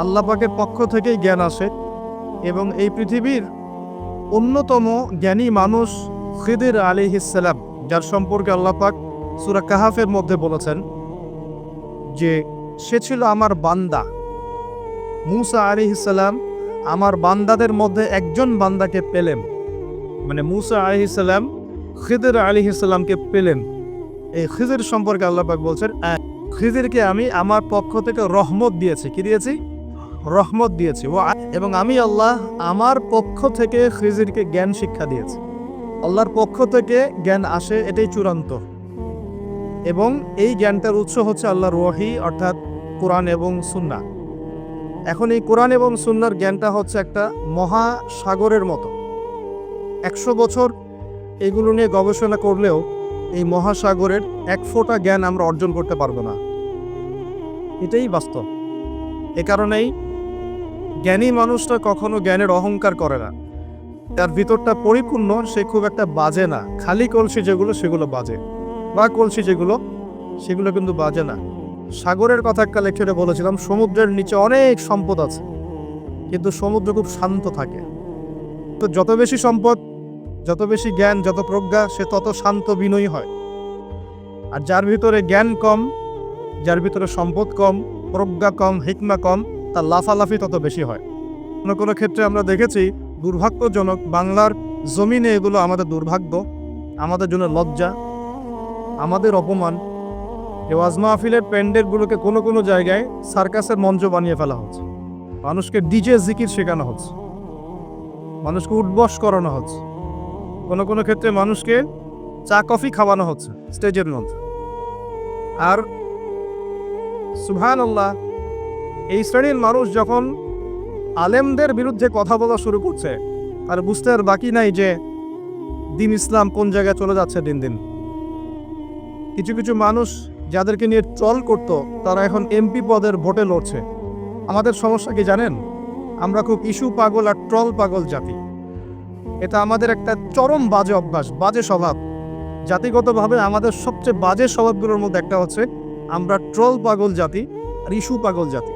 আল্লাহ পাকের পক্ষ থেকেই জ্ঞান আসে এবং এই পৃথিবীর অন্যতম জ্ঞানী মানুষ খিদির আলী ইসালাম যার সম্পর্কে আল্লাহ পাক সুরা কাহাফের মধ্যে বলেছেন যে সে ছিল আমার বান্দা। মুসা আলী ইসালাম আমার বান্দাদের মধ্যে একজন বান্দাকে পেলেন। মানে মুসা আলী ইসালাম খিদির আলী ইসালামকে পেলেন। এই খিজির সম্পর্কে আল্লাহ পাক বলছেন "আহ, খিজিরকে আমি আমার পক্ষ থেকে রহমত দিয়েছি। কি দিয়েছি? রহমত দিয়েছি। ও এবং আমি আল্লাহ আমার পক্ষ থেকে খিজিরকে জ্ঞান শিক্ষা দিয়েছি। আল্লাহর পক্ষ থেকে জ্ঞান আসে এটাই চূড়ান্ত। এবং এই জ্ঞানটার উৎস হচ্ছে আল্লাহর ওয়াহি, অর্থাৎ কোরআন এবং সুন্না। এখন এই কোরআন এবং সুন্নার জ্ঞানটা হচ্ছে একটা মহাসাগরের মতো। একশো বছর এগুলো নিয়ে গবেষণা করলেও এই মহাসাগরের এক ফোঁটা জ্ঞান আমরা অর্জন করতে পারব না। এটাই বাস্তব। এ কারণেই জ্ঞানী মানুষটা কখনো জ্ঞানের অহংকার করে না। তার ভিতরটা পরিপূর্ণ, সে খুব একটা বাজে না। খালি কলসি যেগুলো, সেগুলো বাজে। বা কলসি যেগুলো, সেগুলো কিন্তু বাজে না। সাগরের কথা একটা লেকচারে বলেছিলাম, সমুদ্রের নিচে অনেক সম্পদ আছে, কিন্তু সমুদ্র খুব শান্ত থাকে। তো যত বেশি সম্পদ, যত বেশি জ্ঞান, যত প্রজ্ঞা, সে তত শান্ত বিনয়ী হয়। আর যার ভিতরে জ্ঞান কম, যার ভিতরে সম্পদ কম, প্রজ্ঞা কম, হিকমা কম তার লাফালাফি তত বেশি হয়। কোনো কোনো ক্ষেত্রে আমরা দেখেছি, দুর্ভাগ্যজনক বাংলার জমিনে এগুলো আমাদের দুর্ভাগ্য, আমাদের জন্য লজ্জা, আমাদের অপমান। এই ওয়াজ মাহফিলের প্যান্ডেলগুলোকে কোনো কোনো জায়গায় সার্কাসের মঞ্চ বানিয়ে ফেলা হচ্ছে। মানুষকে ডিজে জিকির শেখানো হচ্ছে। মানুষকে উঠবস করানো হচ্ছে। কোনো কোনো ক্ষেত্রে মানুষকে চা, কফি খাওয়ানো হচ্ছে স্টেজের মধ্যে। আর সুবহান আল্লাহ এই শ্রেণির মানুষ যখন আলেমদের বিরুদ্ধে কথা বলা শুরু করছে, আর বুঝতে আর বাকি নাই যে দিন ইসলাম কোন জায়গায় চলে যাচ্ছে দিন দিন। কিছু কিছু মানুষ যাদেরকে নিয়ে ট্রল করতো, তারা এখন এমপি পদের ভোটে লড়ছে। আমাদের সমস্যা কি জানেন? আমরা খুব ইস্যু পাগল আর ট্রল পাগল জাতি। এটা আমাদের একটা চরম বাজে অভ্যাস, বাজে স্বভাব। জাতিগতভাবে আমাদের সবচেয়ে বাজে স্বভাবগুলোর মধ্যে একটা হচ্ছে, আমরা ট্রল পাগল জাতি আর ইস্যু পাগল জাতি।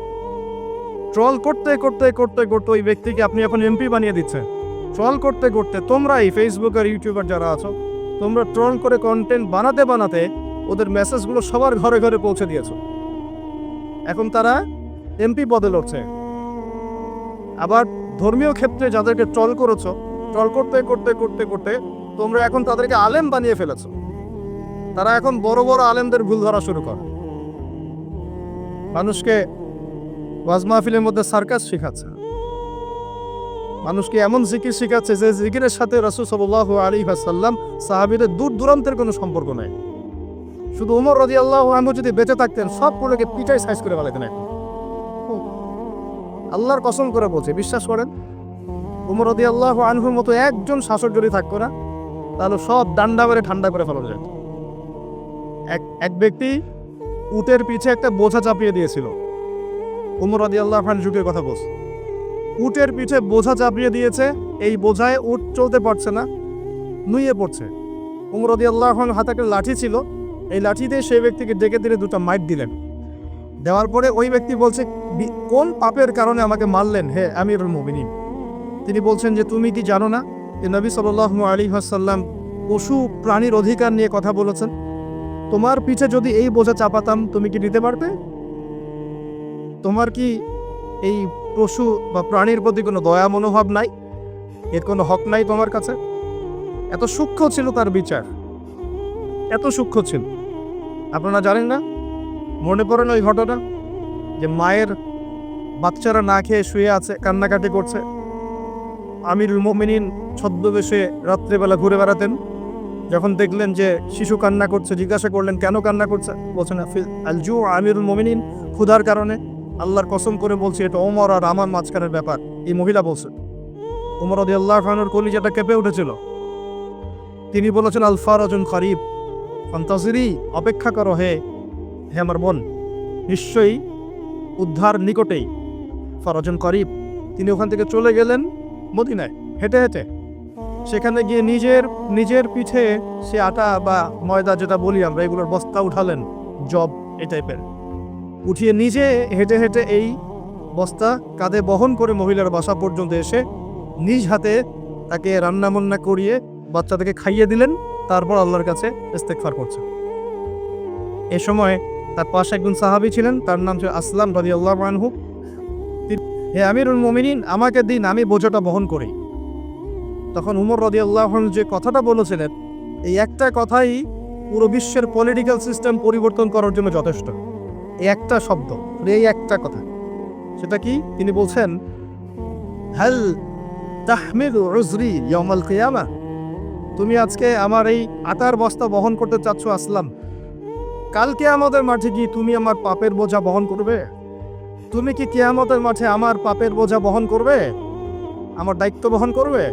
ট্রল করতে করতে করতে করতে ওই ব্যক্তিকে আপনি এখন এমপি বানিয়ে দিচ্ছেন। ট্রল করতে করতে তোমরা এই ফেসবুক আর ইউটিউবার যারা আছো, তোমরা ট্রল করে কন্টেন্ট বানাতে বানাতে ওদের মেসেজগুলো সবার ঘরে ঘরে পৌঁছে দিয়েছ। এখন তারা এমপি পদে লড়ছে। আবার ধর্মীয় ক্ষেত্রে যাদেরকে ট্রল করেছ, ট্রল করতে করতে করতে করতে তোমরা এখন তাদেরকে আলেম বানিয়ে ফেলেছো। তারা এখন বড় বড় আলেমদের ভুল ধরা শুরু করে। মানুষকে ওয়াজ মাহফিলের মধ্যে সার্কাস শেখাচ্ছে। মানুষকে এমন জিকির শেখাচ্ছে যে জিকিরের সাথে রসুল সাল্লাহ আলী সাল্লাম সাহাবিদের দূর দূরান্তের কোনো সম্পর্ক নাই। শুধু উমর রদি আল্লাহ যদি বেঁচে থাকতেন, সব পুরোকে পিটাই সাইজ করে ফেলাইতেন এখন। আল্লাহর কসম করে বলছে, বিশ্বাস করেন, উমর রদি আল্লাহ আনহুর মতো একজন শাসক যদি থাকতো না, তাহলে সব ডান্ডা করে ঠান্ডা করে ফেলানো যেত। এক এক ব্যক্তি উটের পিছে একটা বোঝা চাপিয়ে দিয়েছিল। উমর রদি আল্লাহ খান যুগের কথা বলছে। উটের পিঠে বোঝা চাপিয়ে দিয়েছে, এই বোঝায় উট চলতে পারছে না নুয়ে পড়ছে। উমর রদি আল্লাহ খান হাতে একটা লাঠি ছিল, এই লাঠি দিয়ে সেই ব্যক্তিকে ডেকে দিলে দুটো মাইট দিলেন। দেওয়ার পরে ওই ব্যক্তি বলছে, "বি- কোন পাপের কারণে আমাকে মারলেন? হে আমিরুল মুমিনিন। তিনি বলছেন যে, তুমি কি জানো না যে নবী সাল আলী হাসাল্লাম পশু প্রাণীর অধিকার নিয়ে কথা বলেছেন? তোমার পিঠে যদি এই বোঝা চাপাতাম, তুমি কি নিতে পারবে তোমার কি এই পশু বা প্রাণীর প্রতি কোনো দয়া মনোভাব নাই? এর কোনো হক নাই তোমার কাছে? এত সূক্ষ্ম ছিল তার বিচার। এত সূক্ষ্ম ছিল। আপনারা জানেন না? মনে পড়েন ওই ঘটনা? যে মায়ের বাচ্চারা না খেয়ে শুয়ে আছে, কান্নাকাটি করছে। আমিরুল মোমিনিন ছদ্মবেশে রাত্রেবেলা ঘুরে বেড়াতেন। যখন দেখলেন যে শিশু কান্না করছে, জিজ্ঞাসা করলেন, কেন কান্না করছে? বলছেন আমিরুল মোমিনিন ক্ষুধার কারণে। আল্লাহর কসম করে বলছে, এটা ওমর আর আমার মাঝখানের ব্যাপার। এই মহিলা বলছে, ওমর আদি আল্লাহ খানের কলিজাটা কেঁপে উঠেছিল। তিনি বলেছেন আলফা রজন খরিব। ফন্তাসিরি অপেক্ষা করো হে হে আমার বোন। নিশ্চয়ই উদ্ধার নিকটেই ফরজন করিব তিনি ওখান থেকে চলে গেলেন মদিনায়, হেঁটে হেঁটে। সেখানে গিয়ে নিজের নিজের পিঠে সে আটা বা ময়দা, যেটা বলি আমরা, এগুলোর বস্তা উঠালেন, জব এই টাইপের উঠিয়ে নিজে হেঁটে হেঁটে এই বস্তা কাঁধে বহন করে মহিলার বাসা পর্যন্ত এসে নিজ হাতে তাকে রান্নাবান্না করিয়ে বাচ্চাটাকে খাইয়ে দিলেন। তারপর আল্লাহর কাছে ইস্তেকফার করছে। এ সময় তার পাশে একজন সাহাবী ছিলেন তার নাম ছিল আসলাম রাজি আল্লাহ তিনি, হে আমিরুল মমিনিন আমাকে দিন আমি বোঝাটা বহন করি। তখন উমর রদি আল্লাহ যে কথাটা বলেছিলেন এই একটা কথাই পুরো বিশ্বের পলিটিক্যাল সিস্টেম পরিবর্তন করার জন্য যথেষ্ট। একটা শব্দ এই একটা কথা। সেটা কি? তিনি বলছেন, হাল তাহমিদ উজরি ইয়ামাল কিয়ামা? তুমি আজকে আমার এই আটার বস্তা বহন করতে চাচ্ছ আসলাম। কালকে আমাদের মাঠে কি তুমি আমার পাপের বোঝা বহন করবে? তুমি কি কেয়ামতের মাঠে আমার পাপের বোঝা বহন করবে? আমার দায়িত্ব বহন করবে?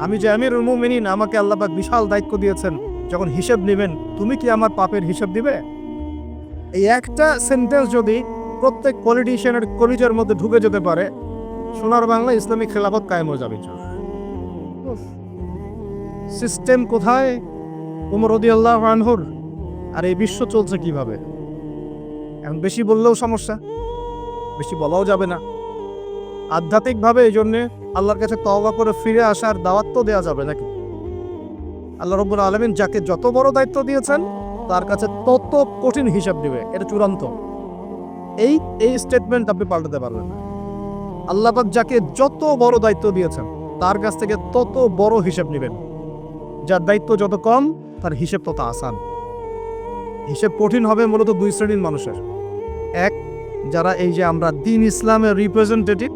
আমি যে আমির মুমিনিন, আমাকে আল্লাপাক বিশাল দায়িত্ব দিয়েছেন। যখন হিসেব নেবেন, তুমি কি আমার পাপের হিসেব দিবে? এই একটা সেন্টেন্স যদি প্রত্যেক পলিটিশিয়ানের কলিজের মধ্যে ঢুকে যেতে পারে সোনার বাংলা ইসলামিক খেলাফত কায়েম হয়ে যাবে সিস্টেম কোথায়? উমর রদি আল্লাহ আনহুর। আর এই বিশ্ব চলছে কীভাবে? এখন বেশি বললেও সমস্যা বেশি বলাও যাবে না। আধ্যাত্মিকভাবে এই জন্যে আল্লাহর কাছে তওবা করে ফিরে আসার দাওয়াত তো দেওয়া যাবে নাকি? আল্লাহ রব্বুল আলমিন যাকে যত বড় দায়িত্ব দিয়েছেন তার কাছে তত কঠিন হিসাব দিবে, এটা চূড়ান্ত। এই এই স্টেটমেন্ট আপনি পাল্টাতে পারবেন না। আল্লাপাক যাকে যত বড় দায়িত্ব দিয়েছেন, তার কাছ থেকে তত বড় হিসাব নেবেন। যার দায়িত্ব যত কম, তার হিসেব তত আসান। হিসেব কঠিন হবে মূলত দুই শ্রেণির মানুষের। এক, যারা এই যে আমরা দিন ইসলামের রিপ্রেজেন্টেটিভ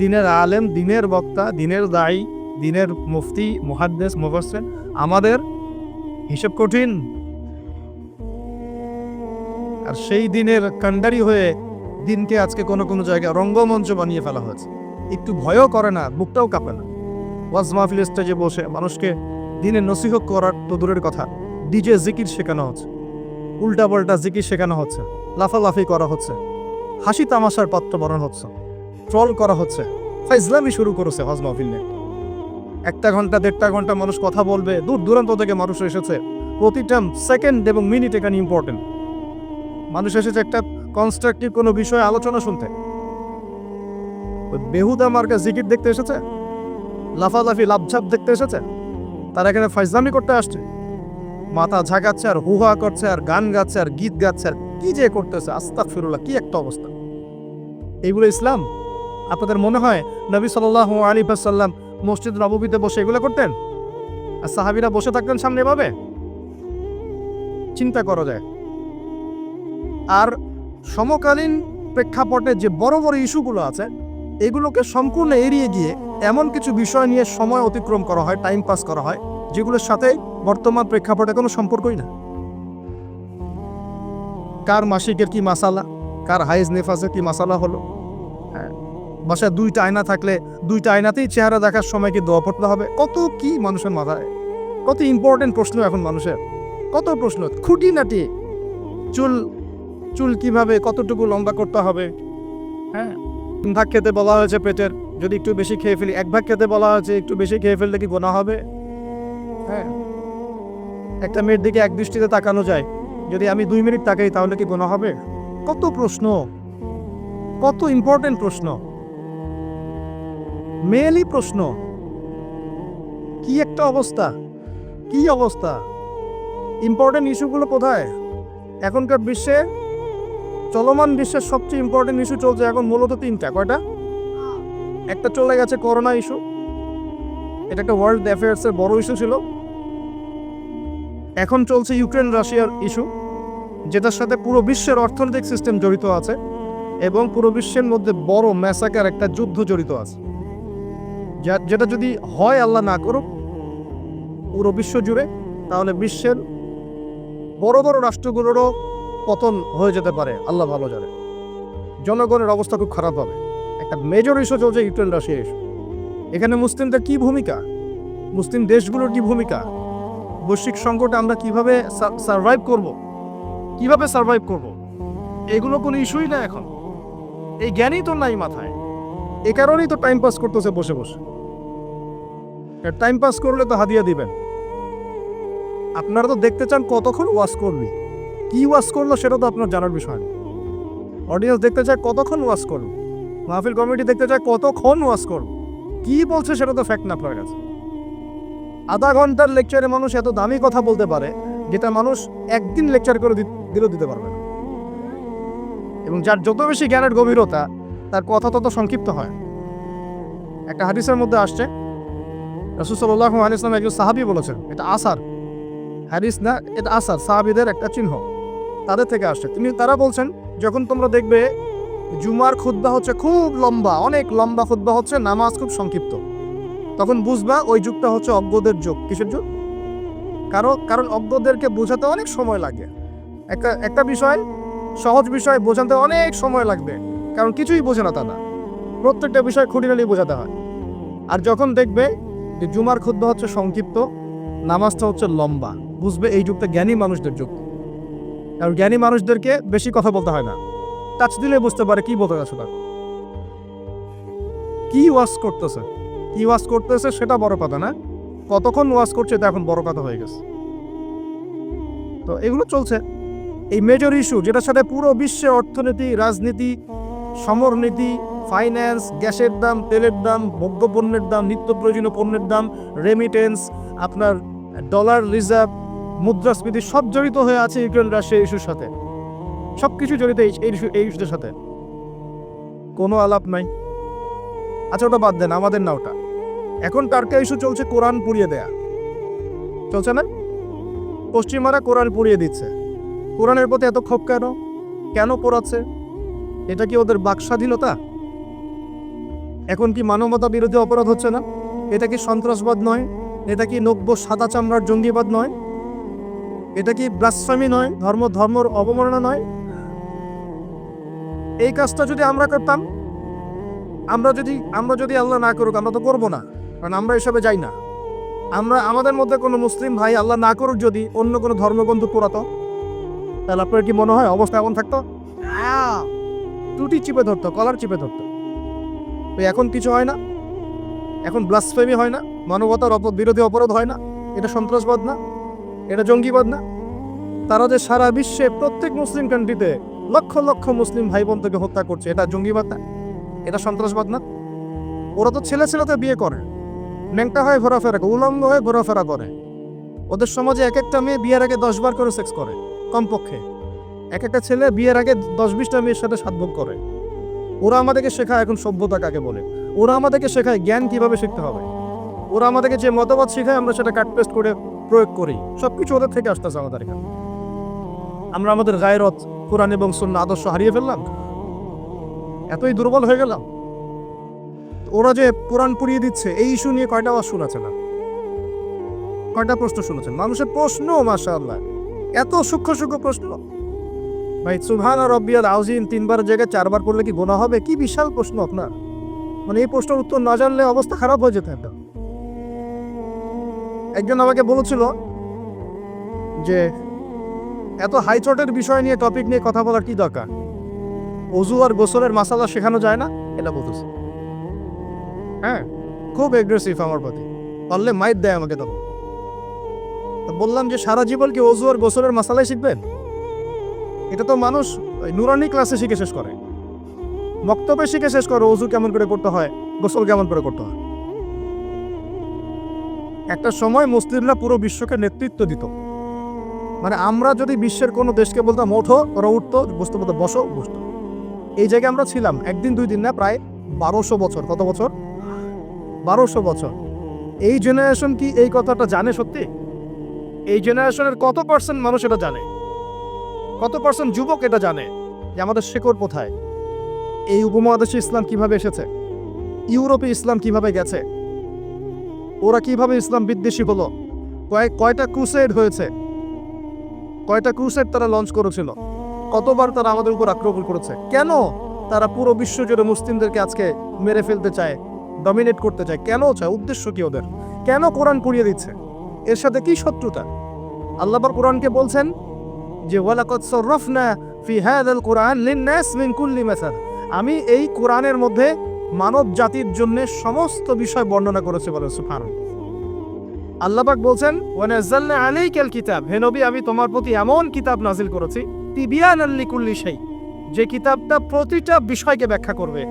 দিনের আলেম, দিনের বক্তা, দিনের দায়ী, দিনের মুফতি, মুহাদ্দেস, মুফাসসির, আমাদের হিসেব কঠিন। আর সেই দিনের কান্ডারি হয়ে দিনকে আজকে কোনো কোনো জায়গায় রঙ্গমঞ্চ বানিয়ে ফেলা হয়েছে। একটু ভয়ও করে না, বুকটাও কাঁপে না। ওয়াজ মাহফিল স্টেজে বসে মানুষকে দিনে নসিহ করার তো দূরের কথা, ডিজে জিকির শেখানো হচ্ছে। উল্টা পাল্টা জিকির শেখানো হচ্ছে, লাফালাফি করা হচ্ছে, হাসি তামাশার পাত্র বানানো হচ্ছে, ট্রল করা হচ্ছে, ফাইজলামি শুরু করেছে হজ মাহফিল নিয়ে। একটা ঘণ্টা, দেড়টা ঘণ্টা মানুষ কথা বলবে, দূর দূরান্ত থেকে মানুষ এসেছে। প্রতিটা সেকেন্ড এবং মিনিট এখানে ইম্পর্টেন্ট মানুষ এসেছে একটা কনস্ট্রাকটিভ কোনো বিষয়ে আলোচনা শুনতে। ওই বেহুদা মার্কা জিকির দেখতে এসেছে? লাফালাফি লাভঝাপ দেখতে এসেছে? তারা এখানে ফাইজলামি করতে আসছে। মাথা ঝাঁকাচ্ছে আর হুহা করছে আর গান গাচ্ছে আর গীত গাচ্ছে আর কি যে করতেছে আস্তাক ফিরুল্লাহ কি একটা অবস্থা। এইগুলো ইসলাম? আপনাদের মনে হয় নবী সাল্লাহ আলী সাল্লাম মসজিদ নববীতে বসে এগুলো করতেন? আর সাহাবিরা বসে থাকতেন সামনে এভাবে? চিন্তা করা যায়। আর সমকালীন প্রেক্ষাপটে যে বড় বড় ইস্যুগুলো আছে, এগুলোকে সম্পূর্ণ এড়িয়ে গিয়ে এমন কিছু বিষয় নিয়ে সময় অতিক্রম করা হয় টাইম পাস করা হয়, যেগুলোর সাথে বর্তমান প্রেক্ষাপটে কোনো সম্পর্কই না। কার মাসিকের কি মাসালা? কার হাইজ নেফাজের কি মাসালা হলো? হ্যাঁ বাসায় দুইটা আয়না থাকলে দুইটা আয়নাতেই চেহারা দেখার সময় কি দোয়া পড়তে হবে? কত কি মানুষের মাথায়? কত ইম্পর্টেন্ট প্রশ্ন এখন মানুষের? কত প্রশ্ন? খুঁটিনাটি, চুল চুল কীভাবে কতটুকু লম্বা করতে হবে? হ্যাঁ। তিন ভাগ খেতে বলা হয়েছে পেটের। যদি একটু বেশি খেয়ে ফেলি এক ভাগ খেতে বলা হয়েছে একটু বেশি খেয়ে ফেললে কি গোনা হবে? হ্যাঁ। একটা মেয়ের দিকে এক দৃষ্টিতে তাকানো যায়। যদি আমি দুই মিনিট তাকাই তাহলে কি গোনা হবে? কত প্রশ্ন। কত ইম্পর্টেন্ট প্রশ্ন। মেয়েলি প্রশ্ন। কি একটা অবস্থা? কি অবস্থা? ইম্পর্টেন্ট ইস্যুগুলো কোথায়? এখনকার বিশ্বে চলমান বিশ্বের সবচেয়ে ইম্পর্টেন্ট ইস্যু চলছে এখন মূলত তিনটা। কয়টা? একটা চলে গেছে করোনা ইস্যু এটা একটা ওয়ার্ল্ড অ্যাফেয়ার্সের বড় ইস্যু ছিল। এখন চলছে ইউক্রেন রাশিয়ার ইস্যু যেটার সাথে পুরো বিশ্বের অর্থনৈতিক সিস্টেম জড়িত আছে এবং পুরো বিশ্বের মধ্যে বড় ম্যাসাকার একটা যুদ্ধ জড়িত আছে। যেটা যদি হয় আল্লাহ না করুক, পুরো বিশ্ব জুড়ে, তাহলে বিশ্বের বড় বড় রাষ্ট্রগুলোরও পতন হয়ে যেতে পারে, আল্লাহ ভালো জানে। জনগণের অবস্থা খুব খারাপ হবে। একটা মেজর ইস্যু চলছে ইউক্রেন, রাশিয়া ইস্যু এখানে মুসলিমদের কি ভূমিকা? মুসলিম দেশগুলোর কি ভূমিকা? বৈশ্বিক সংকটে আমরা কীভাবে সার্ভাইভ করব? কীভাবে সার্ভাইভ করব? এগুলো কোনো ইস্যুই না এখন। এই জ্ঞানই তো নাই মাথায়। এ কারণেই তো টাইম পাস করতেছে বসে বসে। টাইম পাস করলে তো হাদিয়া দিবেন। আপনারা তো দেখতে চান কতক্ষণ ওয়াশ করবি। কি ওয়াশ করল সেটা তো আপনার জানার বিষয় না। অডিয়েন্স দেখতে চায় কতক্ষণ ওয়াশ করল মাহফিল কমিটি দেখতে চায় কতক্ষণ ওয়াজ করব কি বলছে সেটা তো ফ্যাক্ট না আপনার কাছে। আধা ঘণ্টার লেকচারে মানুষ এত দামি কথা বলতে পারে, যেটা মানুষ একদিন লেকচার করে দিলেও দিতে পারবে না। এবং যার যত বেশি জ্ঞানের গভীরতা, তার কথা তত সংক্ষিপ্ত হয়। একটা হাদিসের মধ্যে আসছে রসুসল্লাহ আলিয়াল্লাম একজন সাহাবি বলেছেন, এটা আসার। হাদিস না, এটা আসার, সাহাবিদের একটা চিহ্ন। তাদের থেকে আসছে। তিনি তারা বলছেন, যখন তোমরা দেখবে, জুমার খুদ্া হচ্ছে খুব লম্বা, অনেক লম্বা খুদ্া হচ্ছে, নামাজ খুব সংক্ষিপ্ত। তখন বুঝবা ওই যুগটা হচ্ছে অজ্ঞদের যুগ। কিসের যুগ? কারণ কারণ অজ্ঞদেরকে বোঝাতে অনেক সময় লাগে। একটা একটা বিষয়, সহজ বিষয় বোঝাতে অনেক সময় লাগবে। কারণ কিছুই বোঝে না তারা। প্রত্যেকটা বিষয় খুঁটিনালি বোঝাতে হয়। আর যখন দেখবে যে জুমার খুদ্া হচ্ছে সংক্ষিপ্ত, নামাজটা হচ্ছে লম্বা, বুঝবে এই যুগটা জ্ঞানী মানুষদের যুগ। কারণ জ্ঞানী মানুষদেরকে বেশি কথা বলতে হয় না। টাচ দিলে বুঝতে পারে কি বলতে তার। কি ওয়াশ করতেছে? কি ওয়াশ করতেছে সেটা বড় কথা না। কতক্ষণ ওয়াশ করছে এটা এখন বড় কথা হয়ে গেছে। তো এগুলো চলছে। এই মেজর ইস্যু যেটার সাথে পুরো বিশ্বে অর্থনীতি, রাজনীতি, সমরনীতি ফাইন্যান্স গ্যাসের দাম, তেলের দাম ভোগ্য পণ্যের দাম, নিত্য প্রয়োজনীয় পণ্যের দাম রেমিটেন্স আপনার ডলার রিজার্ভ মুদ্রাস্ফীতি সব জড়িত হয়ে আছে ইউক্রেন রাশিয়া ইস্যুর সাথে। সব কিছু জড়িত এই ইস্যু এই ইস্যুদের সাথে। কোনো আলাপ নাই। আচ্ছা ওটা বাদ দেন, আমাদের না ওটা। এখন টার্কা ইস্যু চলছে কোরআন পুড়িয়ে দেয়া। চলছে না? পশ্চিমারা কোরআন পুড়িয়ে দিচ্ছে। কোরআনের প্রতি এত ক্ষোভ কেন? কেন পোড়াচ্ছে? এটা কি ওদের বাক স্বাধীনতা এখন কি মানবতা বিরোধী অপরাধ হচ্ছে না? এটা কি সন্ত্রাসবাদ নয়? এটা কি নব্য সাদা চামড়ার জঙ্গিবাদ নয়? এটা কি ব্লাসফামি নয়? ধর্ম, ধর্মর অবমাননা নয়? এই কাজটা যদি আমরা করতাম, আমরা যদি আমরা যদি আল্লাহ না করুক, আমরা তো করব না। কারণ আমরা এসবে যাই না। আমরা, আমাদের মধ্যে কোনো মুসলিম ভাই আল্লাহ না করুক যদি অন্য কোনো ধর্মগ্রন্থ পোড়াতো তাহলে আপনার কি মনে হয় অবস্থা এমন থাকতো? টুটি চিপে ধরতো, কলার চিপে ধরতো। এখন কিছু হয় না। এখন ব্লাসফেমি হয় না। মানবতার বিরোধী অপরাধ হয় না। এটা সন্ত্রাসবাদ না। এটা জঙ্গিবাদ না। তারা যে সারা বিশ্বে প্রত্যেক মুসলিম কান্ট্রিতে লক্ষ লক্ষ মুসলিম ভাই বোনকে হত্যা করছে, এটা জঙ্গিবাদ না। এটা সন্ত্রাসবাদ না। ওরা তো ছেলে ছেলেতে বিয়ে করে। ন্যাংটা হয়ে ঘোরাফেরা করে, উলঙ্গ হয়ে ঘোরাফেরা করে। ওদের সমাজে এক একটা মেয়ে বিয়ের আগে দশ বার করে সেক্স করে, কমপক্ষে। এক একটা ছেলে বিয়ের আগে দশ বিশটা মেয়ের সাথে সাতভোগ করে। ওরা আমাদেরকে শেখায় এখন সভ্যতা কাকে বলে। ওরা আমাদেরকে শেখায় জ্ঞান কীভাবে শিখতে হবে। ওরা আমাদেরকে যে মতবাদ শেখায়, আমরা সেটা কাট পেস্ট করে প্রয়োগ করি সব কিছু ওদের থেকে আসতেছে আমাদের এখানে। আমরা আমাদের গায়রত কোরআন এবং সুন্না আদর্শ হারিয়ে ফেললাম। এতই দুর্বল হয়ে গেলাম। ওরা যে কোরআন পুড়িয়ে দিচ্ছে, এই ইস্যু নিয়ে কয়টা আওয়াজ শুনেছে না কয়টা প্রশ্ন শুনেছেন? মানুষের প্রশ্ন মাসা আল্লাহ এত সূক্ষ্ম সূক্ষ্ম প্রশ্ন। ভাই সুভান আর রব্বিয়াল আউজিন তিনবার জায়গায় চারবার করলে কি গোনা হবে? কি বিশাল প্রশ্ন আপনার। মানে এই প্রশ্নের উত্তর না জানলে অবস্থা খারাপ হয়ে যেত একদম। একজন আমাকে বলেছিল যে এত হাইচটের বিষয় নিয়ে টপিক নিয়ে কথা বলার কি দরকার? অজু আর গোসলের মাসালা শেখানো যায় না? এটা বলতেছে। হ্যাঁ খুব এগ্রেসিভ আমার প্রতি। পারলে মাইট দেয় আমাকে তখন। তো বললাম যে সারা জীবন কি অজু আর গোসলের মাসালাই শিখবেন? এটা তো মানুষ নুরানি ক্লাসে শিখে শেষ করে। বক্তব্যে শিখে শেষ করে অজু কেমন করে করতে হয় গোসল কেমন করে করতে হয়। একটা সময় মুসলিমরা পুরো বিশ্বকে নেতৃত্ব দিত। মানে আমরা যদি বিশ্বের কোনো দেশকে বলতাম, ওঠো ওরা উঠতো, বসতে বলতো, বসো, বসতো। এই জায়গায় আমরা ছিলাম একদিন, দুই দিন না, প্রায় বারোশো বছর। কত বছর? বারোশো বছর। এই জেনারেশন কি এই কথাটা জানে সত্যি? এই জেনারেশনের কত পার্সেন্ট মানুষ এটা জানে? কত পার্সেন্ট যুবক এটা জানে যে আমাদের শেকড় কোথায়? এই উপমহাদেশে ইসলাম কীভাবে এসেছে? ইউরোপে ইসলাম কীভাবে গেছে? ওরা কীভাবে ইসলাম বিদ্বেষী হলো? কয়েক কয়টা ক্রুসেড হয়েছে? কয়টা ক্রুসেড তারা লঞ্চ করেছিল? কতবার তারা আমাদের উপর আক্রমণ করেছে? কেন তারা পুরো বিশ্ব জুড়ে মুসলিমদেরকে আজকে মেরে ফেলতে চায় ডমিনেট করতে চায়? কেন চায়? উদ্দেশ্য কি ওদের? কেন কোরআন পুড়িয়ে দিচ্ছে? এর সাথে কি শত্রুতা? আল্লাহবার কোরআনকে বলছেন যে, ওয়ালাকাদ সাররাফনা ফি হাযাল কুরআন লিন-নাস মিন কুল্লি মাসাল। আমি এই কোরআনের মধ্যে মানব জাতির জন্য সমস্ত বিষয় বর্ণনা করেছে বলে সুবহানাল্লাহ। আল্লাহ পাক বলছেন ওয়ানাজ্জালনা আলাইকাল কিতাব। হে নবী, আমি তোমার প্রতি এমন কিতাব নাজিল করেছি তিবিয়ানাল লিকুল্লি শাই, যে কিতাবটা প্রতিটা বিষয়কে ব্যাখ্যা করবে।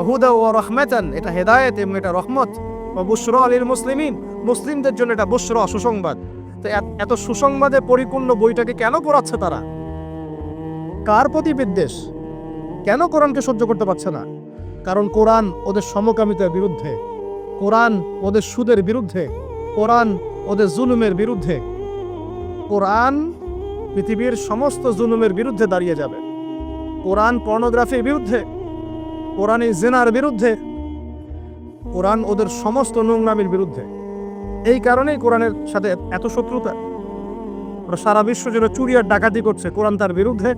অহুদা ও রহমেতান, এটা হেদায়েত এবং এটা রহমত। ও বুসর আলীর মুসলিমিন, মুসলিমদের জন্য এটা বুসর সুসংবাদ। তো এত সুসংবাদে পরিপূর্ণ বইটাকে কেন পড়াচ্ছে তারা? কার প্রতি বিদ্বেষ? কেন কোরআনকে সহ্য করতে পারছে না? কারণ কোরআন ওদের সমকামিতার বিরুদ্ধে। কোরআন ওদের সুদের বিরুদ্ধে। কোরআন ওদের জুলুমের বিরুদ্ধে। কোরআন পৃথিবীর সমস্ত জুলুমের বিরুদ্ধে দাঁড়িয়ে যাবে। কোরআন পর্নোগ্রাফির বিরুদ্ধে। কোরআন জেনার বিরুদ্ধে। কোরআন ওদের সমস্ত নোংরামির বিরুদ্ধে। এই কারণেই কোরআনের সাথে এত শত্রুতা। ওরা সারা বিশ্ব জুড়ে ডাকাতি করছে কোরআন তার বিরুদ্ধে।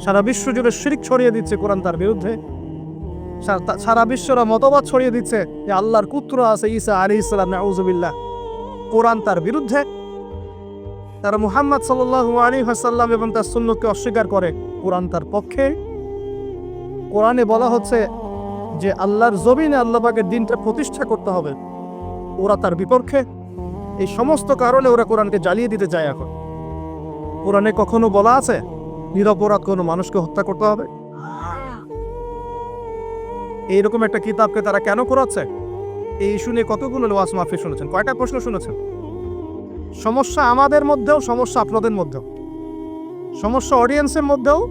সারা বিশ্ব জুড়ে শিরিক ছড়িয়ে দিচ্ছে কোরআন তার বিরুদ্ধে। সারা বিশ্বরা মতবাদ ছড়িয়ে দিচ্ছে যে আল্লাহর পুত্র আছে ঈসা আলী ইসলাম নাউজুবিল্লাহ। কোরআন তার বিরুদ্ধে। তারা মুহাম্মদ সাল্লাল্লাহু আলী হাসাল্লাম এবং তার সুন্নতকে অস্বীকার করে। কোরআন তার পক্ষে। কোরআনে বলা হচ্ছে যে আল্লাহর জমিনে আল্লাহ পাকের দিনটা প্রতিষ্ঠা করতে হবে। ওরা তার বিপক্ষে। এই সমস্ত কারণে ওরা কোরআনকে জ্বালিয়ে দিতে চায় এখন। কোরআনে কখনো বলা আছে, নিরপরাধ কোনো মানুষকে হত্যা করতে হবে? এইরকম একটা কিতাবকে তারা কেন করাচ্ছে এই নিয়ে কতগুলো ওয়াজ মাহফিল শুনেছেন? কয়টা প্রশ্ন শুনেছেন? সমস্যা আমাদের মধ্যেও, সমস্যা আপনাদের মধ্যেও। সমস্যা অডিয়েন্সের মধ্যেও,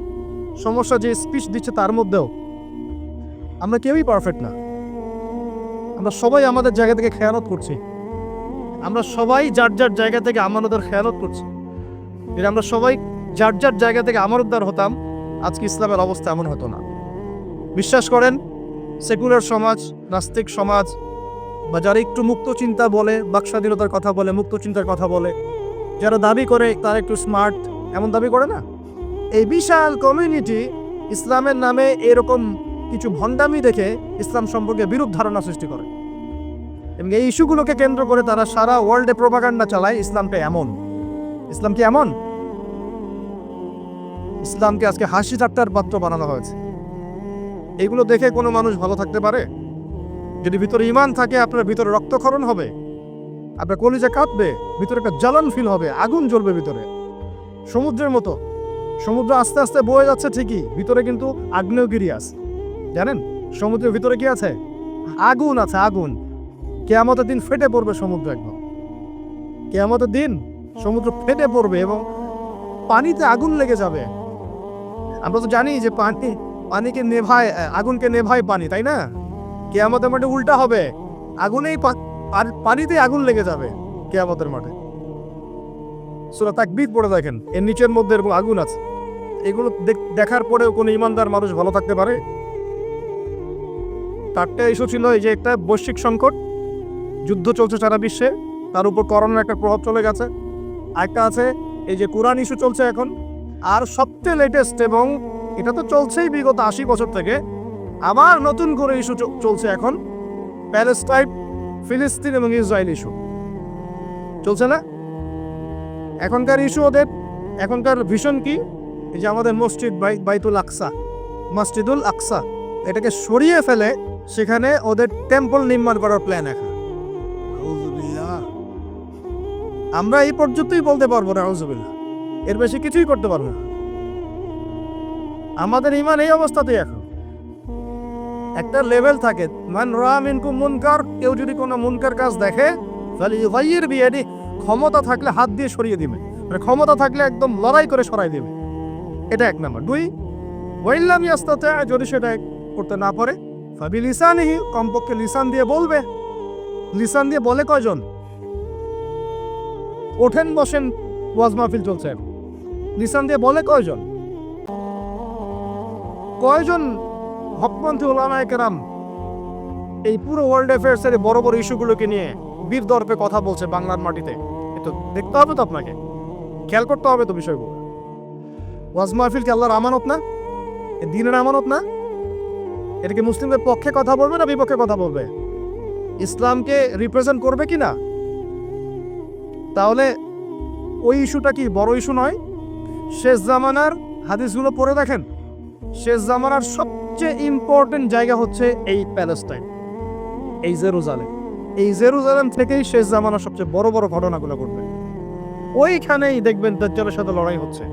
সমস্যা যে স্পিচ দিচ্ছে তার মধ্যেও। আমরা কেউই পারফেক্ট না। আমরা সবাই আমাদের জায়গা থেকে খেয়ানত করছি। আমরা সবাই যার যার জায়গা থেকে আমানতের খেয়ানত করছি। যদি আমরা সবাই যার যার জায়গা থেকে আমানতদার হতাম, আজকে ইসলামের অবস্থা এমন হতো না। বিশ্বাস করেন সেকুলার সমাজ, নাস্তিক সমাজ, বা যারা একটু মুক্ত চিন্তা বলে, বাকস্বাধীনতার কথা বলে, মুক্ত চিন্তার কথা বলে, যারা দাবি করে তারা একটু স্মার্ট এমন দাবি করে না? এই বিশাল কমিউনিটি ইসলামের নামে এরকম কিছু ভণ্ডামি দেখে ইসলাম সম্পর্কে বিরূপ ধারণা সৃষ্টি করে। এবং এই ইস্যুগুলোকে কেন্দ্র করে তারা সারা ওয়ার্ল্ডে প্রোপাগান্ডা চালায় ইসলামটা এমন। ইসলাম কি এমন? ইসলামকে আজকে হাসি ঠাট্টার পাত্র বানানো হয়েছে। এগুলো দেখে কোনো মানুষ ভালো থাকতে পারে? যদি ভিতরে ইমান থাকে, আপনার ভিতরে রক্তক্ষরণ হবে। আপনার কলিজা কাঁপবে, ভিতরে একটা জ্বালান ফিল হবে, আগুন জ্বলবে ভিতরে। সমুদ্রের মতো। সমুদ্র আস্তে আস্তে বয়ে যাচ্ছে ঠিকই, ভিতরে কিন্তু আগ্নেয়গিরি আছে জানেন, সমুদ্রের ভিতরে কি আছে? আগুন আছে, আগুন। কেয়ামতের দিন ফেটে পড়বে সমুদ্র একদম। কেয়ামতের দিন সমুদ্র ফেটে পড়বে এবং পানিতে আগুন লেগে যাবে। আমরা তো জানি যে পানি পানিকে নেভায় আগুনকে নেভায় পানি, তাই না? কেয়ামতের মাঠে উল্টা হবে। আগুনেই পানিতে আগুন লেগে যাবে কেয়ামতের মাঠে। সুরা তাকবীর পড়ে দেখেন, এর নিচের মধ্যে এরকম আগুন আছে। এগুলো দেখ- দেখার পরেও কোনো ইমানদার মানুষ ভালো থাকতে পারে? তারটা ইস্যু ছিল এই যে একটা বৈশ্বিক সংকট। যুদ্ধ চলছে সারা বিশ্বে, তার উপর করোনার একটা প্রভাব চলে গেছে। একটা আছে, এই যে কোরআন ইস্যু চলছে এখন। আর সবচেয়ে লেটেস্ট এবং এটা তো চলছেই বিগত আশি বছর থেকে। আবার নতুন করে ইস্যু চলছে এখন। প্যালেস্টাইন ফিলিস্তিন এবং ইসরায়েল ইস্যু চলছে না? এখনকার ইস্যু ওদের। এখনকার ভীষণ কি? এই যে আমাদের মসজিদ বাই বাইতুল আকসা। মসজিদুল আকসা। এটাকে সরিয়ে ফেলে সেখানে ওদের টেম্পল নির্মাণ করার প্ল্যান এখন। আমরা এই পর্যন্তই বলতে পারব না এর বেশি কিছুই করতে পারব না। আমাদের ইমান এই অবস্থাতেই এখন। একটা লেভেল থাকে, মান রামিনকু মুনকার, কেউ যদি কোনো মুনকার কাজ দেখে তাহলে ইউগাইয়ের বিয়াদি, ক্ষমতা থাকলে হাত দিয়ে সরিয়ে দিবে। মানে ক্ষমতা থাকলে একদম লড়াই করে সরাই দিবে। এটা এক নাম্বার। দুই ওয়াইল্লাম ইয়াস্তাতে যদি সেটা করতে না পারে ফাবি লিসানিহি কমপক্ষে লিসান দিয়ে বলবে। লিসান দিয়ে বলে কয়জন? ওঠেন, বসেন, ওয়াজ মাহফিল চলছে। লিসান দিয়ে বলে কয়জন? কয়জন হকপন্থী ওলামায় কেরাম এই পুরো ওয়ার্ল্ড অ্যাফেয়ার্স এর বড় বড় ইস্যুগুলোকে নিয়ে বীর দর্পে কথা বলছে বাংলার মাটিতে? তো দেখতে হবে তো আপনাকে। খেয়াল করতে হবে তো বিষয়গুলো। ওয়াজ মাহফিল কি আল্লাহর আমানত না? দিনের আমানত না? এটা কি মুসলিমদের পক্ষে কথা বলবে না বিপক্ষে কথা বলবে? ইসলামকে রিপ্রেজেন্ট করবে কি না? তাহলে ওই ইস্যুটা কি বড় ইস্যু নয়? শেষ জামানার হাদিসগুলো পড়ে দেখেন। শেষ জামানার সবচেয়ে ইম্পর্টেন্ট জায়গা হচ্ছে এই প্যালেস্টাইন, এই জেরুজালেম। এই জেরুজালেম থেকেই শেষ জামানার সবচেয়ে বড় বড় ঘটনাগুলো ঘটবে। ওইখানেই দেখবেন দাজ্জালের সাথে লড়াই হচ্ছে।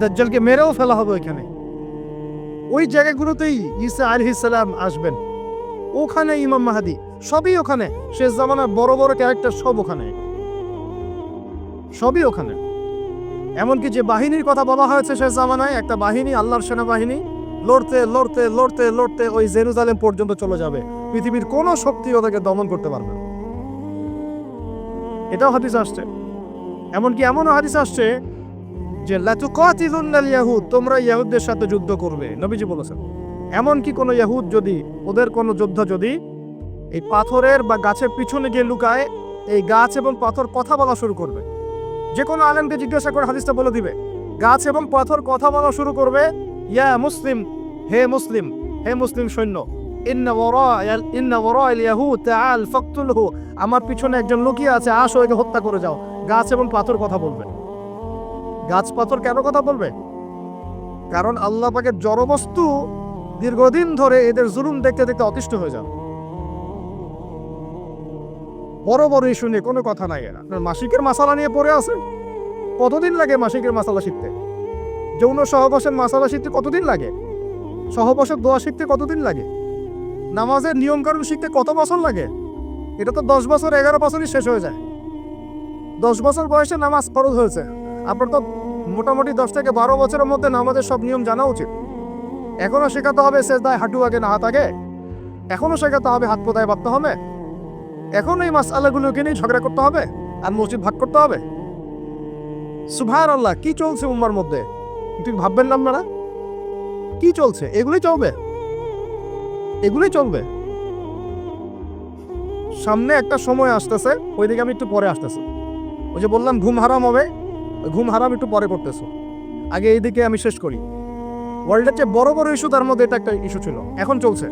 দাজ্জালকে মেরেও ফেলা হবে ওইখানে। ওই জায়গাগুলোতেই ঈসা আলহিসাল্লাম আসবেন। ওখানে ইমাম মাহাদি, সবই ওখানে। শেষ জামানার বড় বড় ক্যারেক্টার সব ওখানে। সবই ওখানে। এমনকি যে বাহিনীর কথা বলা হয়েছে শেষ জামানায়, একটা বাহিনী, আল্লাহর সেনাবাহিনী, লড়তে লড়তে লড়তে লড়তে ওই জেরুজালেম পর্যন্ত চলে যাবে। পৃথিবীর কোনো শক্তি ওদেরকে দমন করতে পারবে না। এটাও হাদিস আসছে। এমনকি এমনও হাদিস আসছে যে ইয়াহুদ তোমরা ইয়াহুদদের সাথে যুদ্ধ করবে। নবীজি বলেছেন, এমনকি কোনো ইয়াহুদ যদি, ওদের কোনো যোদ্ধা যদি এই পাথরের বা গাছের পিছনে গিয়ে লুকায়, এই গাছ এবং পাথর কথা বলা শুরু করবে। যে কোনো আলেমকে জিজ্ঞাসা করে হাদিসটা বলে দিবে। গাছ এবং পাথর কথা বলা শুরু করবে, ইয়া মুসলিম, হে মুসলিম হে মুসলিম সৈন্য আমার পিছনে একজন লুকিয়ে আছে, আসো একে হত্যা করে যাও। গাছ এবং পাথর কথা বলবে। গাছ পাথর কেন কথা বলবে? কারণ আল্লাহ পাকের জড়বস্তু দীর্ঘদিন ধরে এদের জুলুম দেখতে দেখতে অতিষ্ঠ হয়ে যাবে। বড় বড় ইস্যু নিয়ে কোনো কথা নাই এরা। আপনার মাসিকের মাসালা নিয়ে পড়ে আছে? কতদিন লাগে মাসিকের মাসালা শিখতে? যৌন সহবাসের মাসালা শিখতে কতদিন লাগে? সহবাসের দোয়া শিখতে কতদিন লাগে? নামাজের নিয়মকানুন শিখতে কত বছর লাগে? এটা তো দশ বছর, এগারো বছরই শেষ হয়ে যায়। দশ বছর বয়সে নামাজ ফরজ হয়েছে। আপনার তো মোটামুটি দশ থেকে বারো বছরের মধ্যে নামাজের সব নিয়ম জানা উচিত। এখনও শেখাতে হবে শেষ দায় হাঁটু আগে না হাত আগে। এখনও শেখাতে হবে হাত পোতায় বাঁধতে হবে। এখন এই মাস আল্লাহগুলোকে নিয়ে ঝগড়া করতে হবে আর মসজিদ ভাগ করতে হবে। সুভার আল্লাহ কি চলছে উম্মার মধ্যে? তুই ভাববেন না আপনারা? কি চলছে? এগুলোই চলবে? এগুলোই চলবে? সামনে একটা সময় আসতেছে, ওইদিকে আমি একটু পরে আসতেছি। ওই যে বললাম, ঘুম হারাম হবে, ঘুম হারাম একটু পরে করতেছো। আগে এইদিকে আমি শেষ করি। ওয়ার্ল্ডের চেয়ে বড় বড় ইস্যু তার মধ্যে এটা একটা ইস্যু ছিল। এখন চলছে।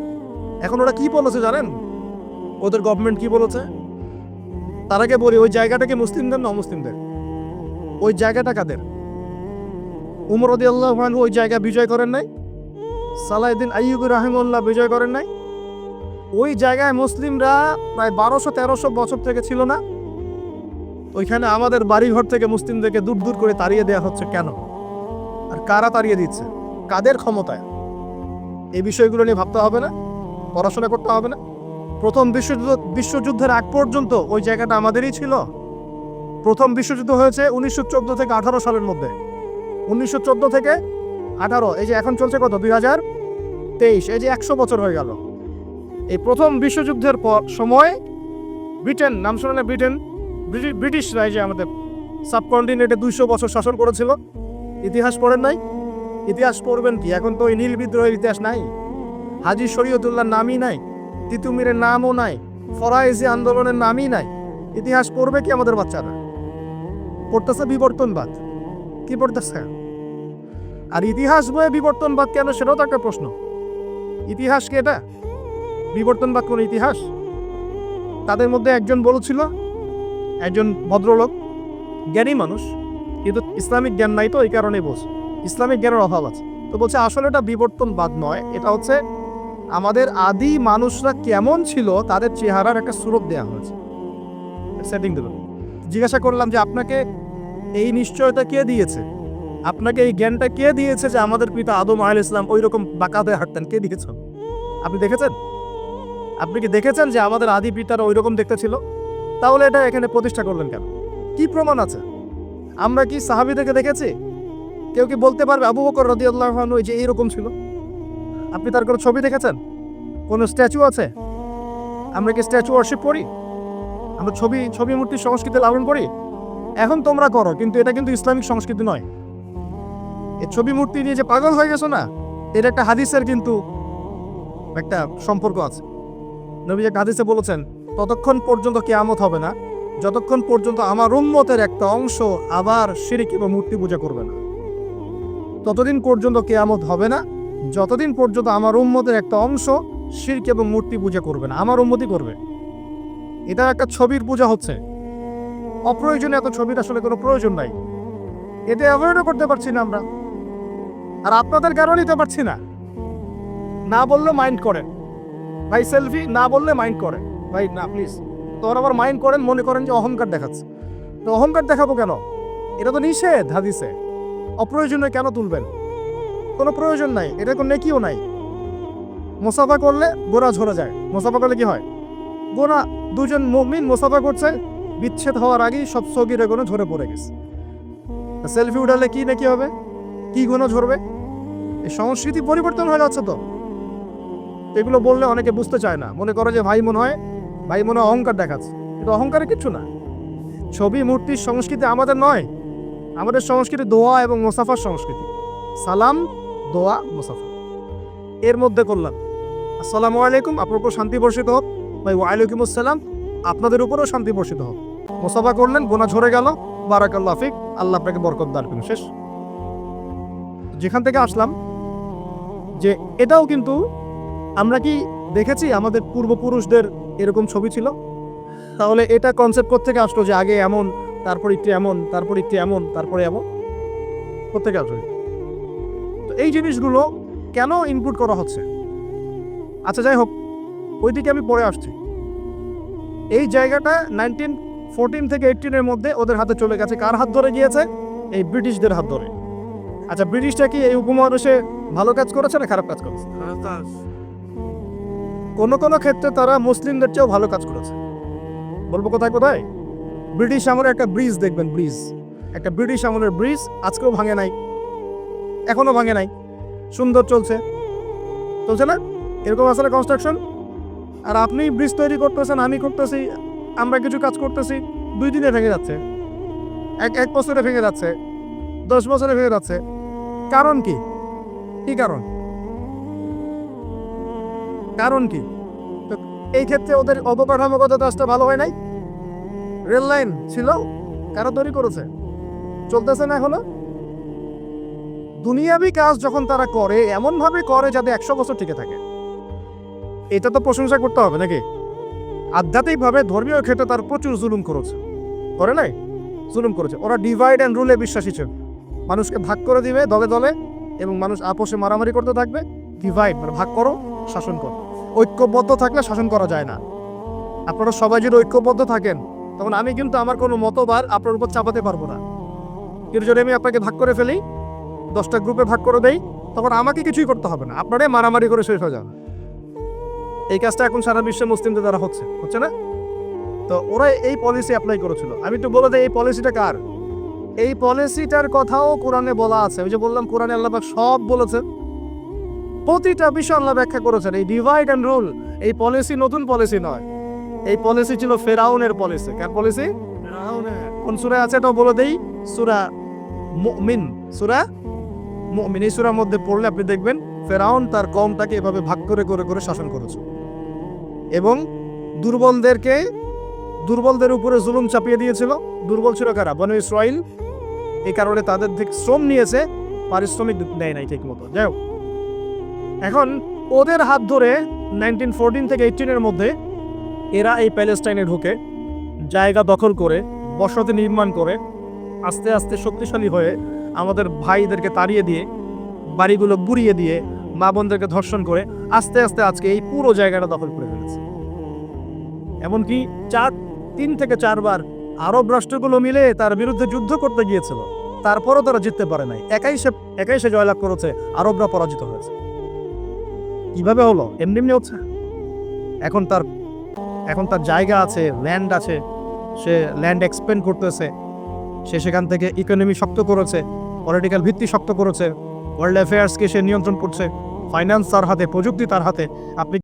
এখন ওরা কি বলেছে জানেন? ওদের গভর্নমেন্ট কি বলেছে? তার আগে বলি, ওই জায়গাটাকে মুসলিমদের না অমুসলিমদের ওই জায়গাটা কাদের? উমর আল্লাহ ওই জায়গা বিজয় করেন নাই? সালাউদ্দিন আইয়ুব রাহিমুল্লাহ বিজয় করেন নাই? ওই জায়গায় মুসলিমরা প্রায় বারোশো, তেরোশো বছর থেকে ছিল না? ওইখানে আমাদের বাড়িঘর থেকে মুসলিমদেরকে দূর দূর করে তাড়িয়ে দেওয়া হচ্ছে কেন? আর কারা তাড়িয়ে দিচ্ছে? কাদের ক্ষমতায়? এই বিষয়গুলো নিয়ে ভাবতে হবে না? পড়াশোনা করতে হবে না? প্রথম বিশ্বযুদ্ধ বিশ্বযুদ্ধের আগ পর্যন্ত ওই জায়গাটা আমাদেরই ছিল। প্রথম বিশ্বযুদ্ধ হয়েছে উনিশশো চোদ্দ থেকে আঠারো সালের মধ্যে। উনিশশো চোদ্দ থেকে আঠারো, এই যে এখন চলছে কত? দুই হাজার তেইশ, এই যে একশো বছর হয়ে গেল। এই প্রথম বিশ্বযুদ্ধের পর সময় ব্রিটেন, নাম শোনে ব্রিটেন, ব্রিটি- ব্রিটিশরা এই যে আমাদের সাবকন্টিনেন্টে দুইশো বছর শাসন করেছিল। ইতিহাস পড়েন নাই। ইতিহাস পড়বেন কি? এখন তো ওই নীল বিদ্রোহের ইতিহাস নাই। হাজি শরীয়তুল্লাহর নামই নাই। তিতুমিরের নামও নাই, ফরাইজি আন্দোলনের নামই নাই। ইতিহাস পড়বে কি আমাদের বাচ্চারা? পড়তেছে বিবর্তনবাদ। কি পড়তেছে? আর ইতিহাস বয়ে বিবর্তনবাদ কেন সেটাও তো একটা প্রশ্ন। ইতিহাস কি এটা? বিবর্তনবাদ কোন ইতিহাস? তাদের মধ্যে একজন বলেছিল একজন ভদ্রলোক, জ্ঞানী মানুষ, কিন্তু ইসলামিক জ্ঞান নাই তো এই কারণে বলছে ইসলামিক জ্ঞানের অভাব আছে। তো বলছে আসলে এটা বিবর্তনবাদ নয়, এটা হচ্ছে আমাদের আদি মানুষরা কেমন ছিল, তাদের চেহারার একটা সুরত দেওয়া হয়েছে। সেটিং দিল জিজ্ঞাসা করলাম যে, আপনাকে এই নিশ্চয়তা কে দিয়েছে? আপনাকে এই জ্ঞানটা কে দিয়েছে যে আমাদের পিতা আদম আল ইসলাম ওই রকম বাঁকা হয়ে হাঁটতেন? কে দিয়েছেন আপনি দেখেছেন? আপনি কি দেখেছেন যে আমাদের আদি পিতারা ওই রকম দেখতে ছিল? তাহলে এটা এখানে প্রতিষ্ঠা করলেন কেন? কি প্রমাণ আছে? আমরা কি সাহাবিদেরকে দেখেছি? কেউ কি বলতে পারবে? আবু বকর রদি আল্লাহ যে এইরকম ছিল? আপনি তার কোনো ছবি দেখেছেন? কোনো স্ট্যাচু আছে? আমরা কি স্ট্যাচু ওয়ার্শিপ করি? আমরা ছবি ছবি মূর্তির সংস্কৃতি লালন করি? এখন তোমরা করো, কিন্তু এটা কিন্তু ইসলামিক সংস্কৃতি নয়। এই ছবি মূর্তি নিয়ে যে পাগল হয়ে গেছো না এটা একটা হাদিসের কিন্তু একটা সম্পর্ক আছে। নবী একটা হাদিসে বলেছেন, ততক্ষণ পর্যন্ত কেয়ামত হবে না, যতক্ষণ পর্যন্ত আমার উম্মতের একটা অংশ আবার শিরিক এবং মূর্তি পূজা করবে না। ততদিন পর্যন্ত কেয়ামত হবে না যতদিন পর্যন্ত আমার উম্মতের একটা অংশ শির্ক এবং মূর্তি পূজা করবে না, আমার উন্মতি করবে। এটা একটা ছবির পূজা হচ্ছে। অপ্রয়োজনে এত ছবির আসলে কোনো প্রয়োজন নাই। এটা অ্যাভয়েডও করতে পারছি না আমরা। আর আপনাদের কারণে নিতে পারছি না। না বললে মাইন্ড করেন ভাই সেলফি না বললে মাইন্ড করেন ভাই, না প্লিজ তোর আবার মাইন্ড করেন, মনে করেন যে অহংকার দেখাচ্ছে। তো অহংকার দেখাবো কেন? এটা তো নিষেধ, হাদিসে। অপ্রয়োজনে কেন তুলবেন? কোনো প্রয়োজন নাই, এটা কোনো নেকিও নাই। মোসাফা করলে গোড়া ঝরে যায়। মোসাফা করলে কি হয়? গোড়া দুজন মুমিন মোসাফা করছে, বিচ্ছেদ হওয়ার আগেই সব সগিরে কোনো ঝরে পড়ে গেছে। সেলফি উঠালে কি নাকি হবে? কি গুণ ঝরবে? এই সংস্কৃতি পরিবর্তন হয়ে যাচ্ছে তো। এগুলো বললে অনেকে বুঝতে চায় না। মনে করে যে ভাই মনে হয়, ভাই মনে হয় অহংকার দেখাচ্ছে। কিন্তু অহংকারে কিচ্ছু না। ছবি মূর্তির সংস্কৃতি আমাদের নয়। আমাদের সংস্কৃতি দোয়া এবং মোসাফার সংস্কৃতি। সালাম দোয়া মোসাফা এর মধ্যে করলাম, আসসালামু আলাইকুম, আপনার উপর শান্তি বর্ষিত হোক। ভাই, ওয়ালাইকুম আসসালাম, আপনাদের উপরেও শান্তি বর্ষিত হোক। মোসাফা করলেন, গোনা ঝরে গেল। বারাকাল্লাহ ফিক, আল্লাহ আপনাকে বরকত দান করুন। শেষ। যেখান থেকে আসলাম, যে এটাও কিন্তু আমরা কি দেখেছি, আমাদের পূর্বপুরুষদের এরকম ছবি ছিল? তাহলে এটা কনসেপ্ট থেকে আসলো যে আগে এমন, তারপর একটু এমন, তারপর একটু এমন, তারপরে এমন? কোথেকে আসবে তো এই জিনিসগুলো কেন ইনপুট করা হচ্ছে? আচ্ছা যাই হোক ওইদিকে আমি পরে আসছি। এই জায়গাটা নাইনটিন ফোরটিন থেকে এইটিনের মধ্যে ওদের হাতে চলে গেছে। কার হাত ধরে গিয়েছে? এই ব্রিটিশদের হাত ধরে। আচ্ছা ব্রিটিশটা কি এই উপমহাদেশে ভালো কাজ করেছে না খারাপ কাজ করেছে? কোনো কোনো ক্ষেত্রে তারা মুসলিমদের চেয়েও ভালো কাজ করেছে। বলব কোথায় কোথায়? ব্রিটিশ আমলের একটা ব্রিজ দেখবেন ব্রিজ। একটা ব্রিটিশ আমলের ব্রিজ আজকেও ভাঙে নাই। এখনও ভাঙে নাই। সুন্দর চলছে। চলছে না? এরকম আসলে কনস্ট্রাকশন আর আপনি ব্রিজ তৈরি করতেছেন, আমি করতেছি, আমরা কিছু কাজ করতেছি, দুই দিনে ভেঙে যাচ্ছে। এক এক বছরে ভেঙে যাচ্ছে। দশ বছরে ভেঙে যাচ্ছে। কারণ কি? কি কারণ? কারণ কি? এই ক্ষেত্রে ওদের অবকাঠামোগত কাজটা ভালো হয় নাই? রেল লাইন ছিল কারা তৈরি করেছে। চলতেছে না এখনও? দুনিয়াবি কাজ যখন তারা করে এমন ভাবে করে যাতে একশো বছর টিকে থাকে। এটা তো প্রশংসা করতে হবে নাকি? আধ্যাত্মিকভাবে ধর্মীয় ক্ষেত্রে তার প্রচুর জুলুম করেছে। করে নাই? জুলুম করেছে। ওরা ডিভাইড অ্যান্ড রুলে বিশ্বাসী ছিল। মানুষকে ভাগ করে দিবে দলে দলে, এবং মানুষ আপোষে মারামারি করতে থাকবে। ডিভাইড মানে ভাগ করো, শাসন করো। ঐক্যবদ্ধ থাকলে শাসন করা যায় না। আপনারা সবাই যদি ঐক্যবদ্ধ থাকেন, তখন আমি কিন্তু আমার কোনো মতবার আপনার উপর চাপাতে পারব না। কিন্তু যদি আমি আপনাকে ভাগ করে ফেলি। দশটা গ্রুপে ভাগ করে দেই তখন আমাকে কিছুই করতে হবে না। আপনারাই মারামারি করে শেষ হয়ে যাবে এই কাজটা এখন সারা বিশ্বে মুসলিমদের দ্বারা হচ্ছে হচ্ছে না? তো ওরা এই পলিসি অ্যাপ্লাই করেছিল। আমি একটু বলে দেই এই পলিসিটা কার? এই পলিসিটার কথাও কোরআনে বলা আছে। ওই যে বললাম কোরআনে আল্লাহ সব বলেছেন। প্রতিটা বিষয় আল্লাহ ব্যাখ্যা করেছেন। এই ডিভাইড অ্যান্ড রুল এই পলিসি নতুন পলিসি নয়। এই পলিসি ছিল ফেরাউনের পলিসি কার পলিসি কোন সুরা আছে? এটাও বলে দেই সুরা মুমিন। সুরা মুমিন, এই সুরার মধ্যে পড়লে আপনি দেখবেন ফেরাউন তার কমটাকে এভাবে ভাগ করে করে করে শাসন করেছে। এবং দুর্বলদেরকে, দুর্বলদের উপরে জুলুম চাপিয়ে দিয়েছিল। দুর্বল ছিল কারা? বনু ইসরাইল। এই কারণে তাদের থেকে শ্রম নিয়েছে, পারিশ্রমিক দেয় নাই ঠিক মতো যাই হোক। এখন ওদের হাত ধরে নাইনটিন ফোরটিন থেকে এইটিনের মধ্যে এরা এই প্যালেস্টাইনে ঢুকে জায়গা দখল করে, বসতি নির্মাণ করে, আস্তে আস্তে শক্তিশালী হয়ে আমাদের ভাইদেরকে তাড়িয়ে দিয়ে, বাড়িগুলো বুড়িয়ে দিয়ে মা বোনদেরকে ধর্ষণ করে আস্তে আস্তে আজকে এই পুরো জায়গাটা দখল করে ফেলেছে। এমনকি চার, তিন থেকে চারবার আরব রাষ্ট্রগুলো মিলে তার বিরুদ্ধে যুদ্ধ করতে গিয়েছিল। তারপরও তারা জিততে পারে নাই। একাই সে একাই সে জয়লাভ করেছে, আরবরা পরাজিত হয়েছে। কীভাবে হলো? এমনি এমনি হচ্ছে। এখন তার এখন তার জায়গা আছে ল্যান্ড আছে, সে ল্যান্ড এক্সপেন্ড করতেছে, সে সেখান থেকে ইকোনমি শক্ত করেছে। পলিটিক্যাল ভিত্তি শক্ত করেছে। ওয়ার্ল্ড অ্যাফেয়ার্সকে সে নিয়ন্ত্রণ করছে। ফাইন্যান্স তার হাতে, প্রযুক্তি তার হাতে। আপনি